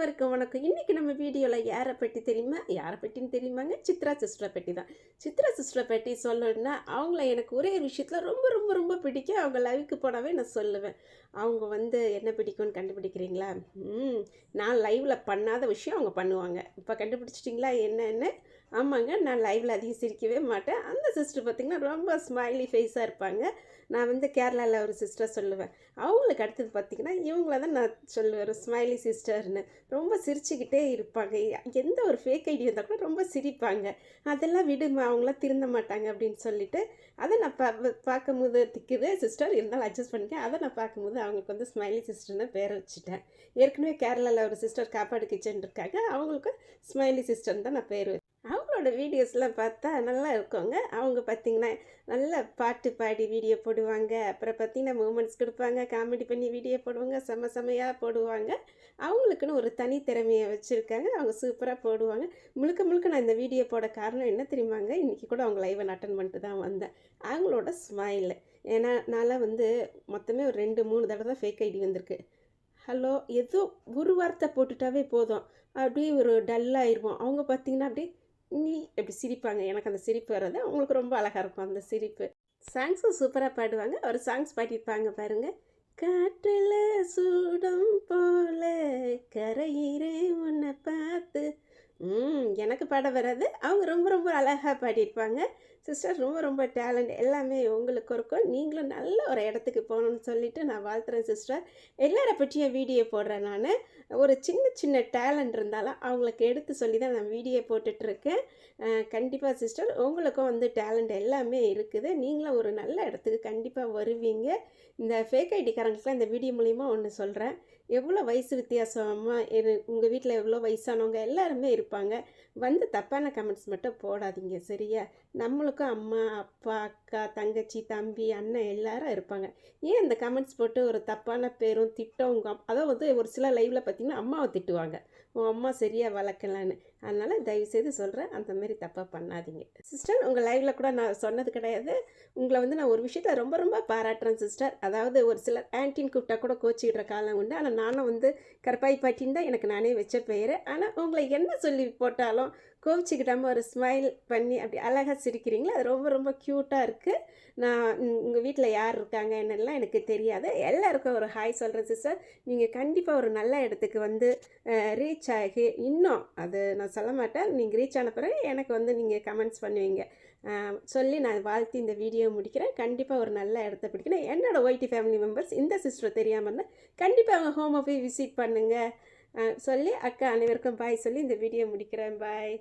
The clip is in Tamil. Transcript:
அனைவருக்கும் வணக்கம். இன்றைக்கி நம்ம வீடியோவில் யாரை பற்றி தெரியுமா? யாரை பற்றின்னு தெரியுமாங்க? சித்ரா சிஸ்டரை பற்றி தான். சித்ரா சிஸ்டரை பற்றி சொல்லணும்னா அவங்கள எனக்கு ஒரே ஒரு விஷயத்தில் ரொம்ப ரொம்ப ரொம்ப பிடிக்கும். அவங்க லைவுக்கு போனாவே நான் சொல்லுவேன். அவங்க வந்து என்ன பிடிக்கும்னு கண்டுபிடிக்கிறீங்களா? ம். நான் லைவில் பண்ணாத விஷயம் அவங்க பண்ணுவாங்க. இப்போ கண்டுபிடிச்சிட்டிங்களா? என்னென்னு ஆமாங்க நான் லைவில் அதிகம் சிரிக்கவே மாட்டேன். அந்த சிஸ்டர் பார்த்திங்கன்னா ரொம்ப ஸ்மைலி ஃபேஸாக இருப்பாங்க. நான் வந்து கேரளாவில் ஒரு சிஸ்டர் சொல்லுவேன். அவங்களுக்கு அடுத்தது பார்த்திங்கன்னா இவங்கள தான் நான் சொல்லுவேன் ஒரு ஸ்மைலி சிஸ்டர்னு ரொம்ப சிரிச்சுக்கிட்டே இருப்பாங்க. எந்த ஒரு ஃபேக் ஐடி இருந்தால் கூட ரொம்ப சிரிப்பாங்க. அதெல்லாம் விடுமா அவங்களாம் திருந்த மாட்டாங்க அப்படின்னு சொல்லிட்டு அதை நான் பா பார்க்கும்போது திக்குது. சிஸ்டர் இருந்தாலும் அட்ஜஸ்ட் பண்ணிக்கேன் அதை நான் பார்க்கும்போது அவங்களுக்கு வந்து ஸ்மைலி சிஸ்டர்னு பேர் வச்சுட்டேன். ஏற்கனவே கேரளாவில் ஒரு சிஸ்டர் காப்பாடு கிச்சன் இருக்காங்க. அவங்களுக்கு ஸ்மைலி சிஸ்டர்னு தான் நான் பேர் அவங்களோட வீடியோஸ்லாம் பார்த்தா நல்லா இருக்குங்க அவங்க பார்த்திங்கன்னா நல்லா பாட்டு பாடி வீடியோ போடுவாங்க. அப்புறம் பார்த்திங்கன்னா மூமெண்ட்ஸ் கொடுப்பாங்க. காமெடி பண்ணி வீடியோ போடுவாங்க. செம்ம செம்மையாக போடுவாங்க. அவங்களுக்குன்னு ஒரு தனி திறமையை வச்சுருக்காங்க. அவங்க சூப்பராக போடுவாங்க. முழுக்க முழுக்க நான் இந்த வீடியோ போட காரணம் என்ன தெரியுமாங்க? இன்றைக்கி கூட அவங்க லைவை அட்டன் பண்ணிட்டு தான் வந்தேன். அவங்களோட ஸ்மைல் ஏன்னா நான்லாம் வந்து மொத்தமே ஒரு ரெண்டு மூணு தடவை தான் ஃபேக் ஐடி வந்திருக்கு. ஹலோ ஏதோ ஒரு வார்த்தை போட்டுட்டாவே போதும். அப்படியே ஒரு டல்லாகிருவோம் அவங்க பார்த்திங்கன்னா அப்படியே நீ எப்படி சிரிப்பாங்க எனக்கு அந்த சிரிப்பு வர்றது அவங்களுக்கு ரொம்ப அழகாக இருக்கும் அந்த சிரிப்பு. சாங்ஸும் சூப்பராக பாடுவாங்க. ஒரு சாங்ஸ் பாடியிருப்பாங்க பாருங்கள் காற்றில் சூடம் போல கரையிறே உன்னை பார்த்து. எனக்கு பாட வராது. அவங்க ரொம்ப ரொம்ப அழகாக பாடியிருப்பாங்க. சிஸ்டர் ரொம்ப ரொம்ப டேலண்ட் எல்லாமே உங்களுக்கு இருக்கும். நீங்களும் நல்ல ஒரு இடத்துக்கு போகணும்னு சொல்லிவிட்டு நான் வாழ்த்துறேன் சிஸ்டர் எல்லாரை பற்றியும் வீடியோ போடுறேன் நான். ஒரு சின்ன சின்ன டேலண்ட் இருந்தாலும் அவங்களுக்கு எடுத்து சொல்லி தான் நான் வீடியோ போட்டுட்ருக்கேன். கண்டிப்பாக சிஸ்டர் உங்களுக்கும் வந்து டேலண்ட் எல்லாமே இருக்குது. நீங்களும் ஒரு நல்ல இடத்துக்கு கண்டிப்பாக வருவீங்க. இந்த ஃபேக் ஐடிக்காரங்களுக்குலாம் இந்த வீடியோ மூலிமா ஒன்று சொல்கிறேன் எவ்வளோ வயசு வித்தியாசமாக இரு உங்கள் வீட்டில் எவ்வளோ வயசானவங்க எல்லாருமே இருப்பாங்க. வந்து தப்பான கமெண்ட்ஸ் மட்டும் போடாதீங்க சரியா? நம்மளுக்கும் அம்மா அப்பா அக்கா தங்கச்சி தம்பி அண்ணன் எல்லாரும் இருப்பாங்க. ஏன் இந்த கமெண்ட்ஸ் போட்டு ஒரு தப்பான பேரும் திட்டம் உங்கள் அதாவது வந்து ஒரு சில லைவில் பார்த்தீங்கன்னா அம்மாவை திட்டுவாங்க. உன் அம்மா சரியாக வளர்க்கலான்னு. அதனால் தயவுசெய்து சொல்கிறேன் அந்த மாதிரி தப்பாக பண்ணாதீங்க. சிஸ்டர் உங்கள் லைவில் கூட நான் சொன்னது கிடையாது. உங்களை வந்து நான் ஒரு விஷயத்த ரொம்ப ரொம்ப பாராட்டுறேன் சிஸ்டர் அதாவது ஒரு சிலர் ஆன்டீன் கூப்பிட்டா கூட கோச்சிக்கிற காலம் உண்டு. ஆனால் நானும் வந்து கருப்பாய் பாட்டின்னு தான் எனக்கு நானே வச்ச பெயர். ஆனால் உங்களை என்ன சொல்லி போட்டாலும் கோவிச்சிக்கிட்டாமல் ஒரு ஸ்மைல் பண்ணி அப்படி அழகாக சிரிக்கிறீங்களா? அது ரொம்ப ரொம்ப க்யூட்டாக இருக்குது நான் உங்கள் வீட்டில் யார் இருக்காங்க என்னெல்லாம் எனக்கு தெரியாது. எல்லாருக்கும் ஒரு ஹாய் சொல்கிறேன் சிஸ்டர் நீங்கள் கண்டிப்பாக ஒரு நல்ல இடத்துக்கு வந்து ரீச் ஆகி இன்னும் அது நான் சொல்ல மாட்டேன். நீங்கள் ரீச் ஆன பிறகு எனக்கு வந்து நீங்கள் கமெண்ட்ஸ் பண்ணுவீங்க. சொல்லி நான் வாழ்த்தி இந்த வீடியோ முடிக்கிறேன். கண்டிப்பாக ஒரு நல்ல இடத்த பிடிக்கணும். என்னோடய ஒய்டி ஃபேமிலி மெம்பர்ஸ் இந்த சிஸ்டர் தெரியாமல் இருந்தால் கண்டிப்பாக அவங்க ஹோமை போய் விசிட் பண்ணுங்கள் சொல்லி அக்கா அனைவருக்கும் பாய் சொல்லி இந்த வீடியோ முடிக்கிறேன். பாய்